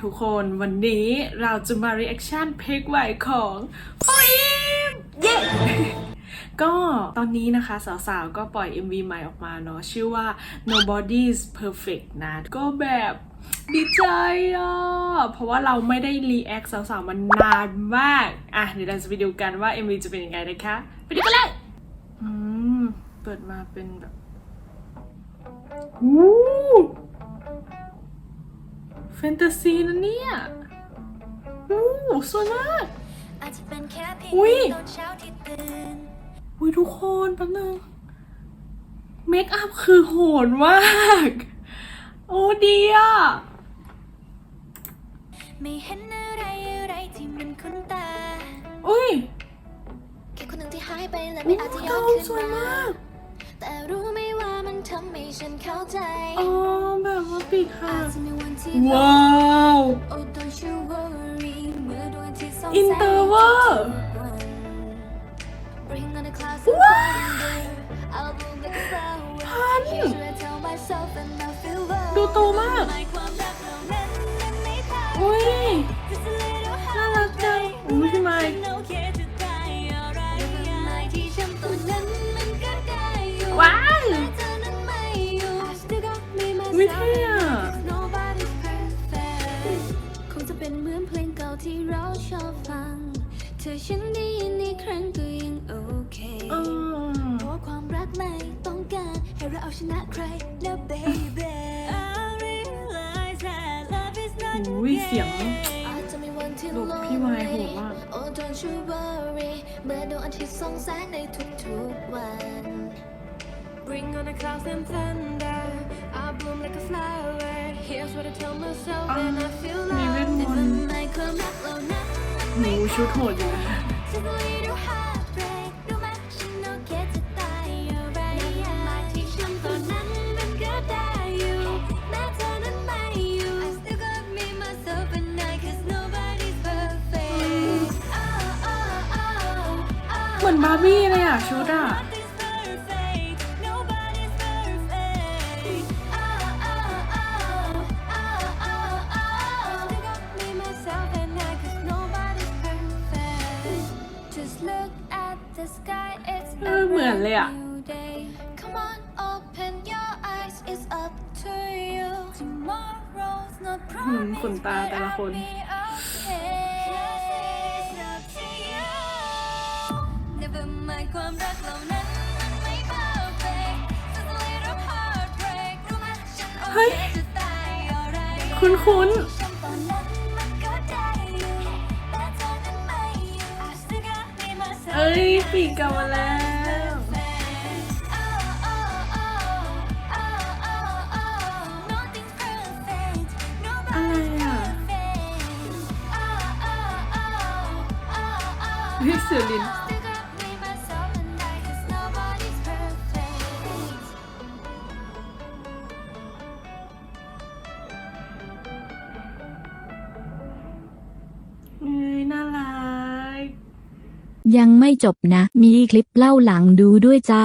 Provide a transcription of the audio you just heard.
ทุกคนวันนี้เราจะมา reaction เพลงใหม่ของฟิล์มเย้ก็ตอนนี้นะคะสาวๆ ก็ปล่อย MV ใหม่ออกมาเนาะชื่อว่า Nobody's Perfect นะ ก็แบบดีใจอะ เพราะว่าเราไม่ได้ react สาวๆ มันนานมาก อะ เดี๋ยวเราจะไปดูกันว่า MV จะเป็นยังไงนะคะ ไปดูกันเลย อืม เปิดมาเป็นแบบ อู้แฟ นตาซีนะเนี่ยอู้สวยมาก อาจจะเป็นแค่เพียงอุ๊ย ตอนเช้าที่ตื่นอุ้ยทุกคนแป๊บนึงเมคอัพคือโหดมาก โอ้ดีอะ ไม่เห็นอะไรอะไรที่มันคุ้นตา อุ้ยแค่คนหนึ่งที่หายไปและอู้ไม่อาจจะย้อเกานคืนสวยมามาก แต่รู้ไหมว่ามัน ทำให้ฉันเข้าใจอ๋อแบบว่าปีกค่ะอาจจะมีวันที่ว้าวโอ้ don't you worry เมื่อดวงอาทิตย์ส่องอินแสงเตอร์เวอร์ทุกวัน Bring ลงเก่าที่เราชอบฟัง เธอฉันได้ยินอีกครั้งก็ยังโอเคอืมเพราะว่าความรักไม่ต้องการให้เราเอาชนะใครแล้ว baby I realize that love is not อุ้ยเสียง อาจจะมีวันที่ลูกพี่ไมค์โหดมาก โอ้ don't you worry เมื่อดวงอาทิตย์ส่องแสงในทุกๆวัน Bring on the clouds and thunder I bloom like a flower Here's what I tell myself and I หนูชุดโหดอยู่นะเหมือนบาร์บี้เลยอะชุดอะ เออเหมือนเลยอะ a new day Come on open your eyes it's up to you Tomorrow's not หืม promised ขนตาแต่ละคน but I'll be okay It's up to you Never mind ความรักเหล่านั้นมันไม่ perfect Just a little heartbreak รู้ไหมฉันโอเฮ้เคยจะตายอะไร คุ้นคุ้ เอ้ยปีกกลับมาแล้ว Oh, oh, oh, oh, oh, oh. Nothing's perfect. อะไร Nobody's อะ perfect. Oh, oh, oh, oh, oh. เฮ้ยเสือลิน Still got me, myself, and I, 'cause nobody's perfect. เอ้ย น่ารัก ยังไม่จบนะ มีคลิปเล่าหลังดูด้วยจ้า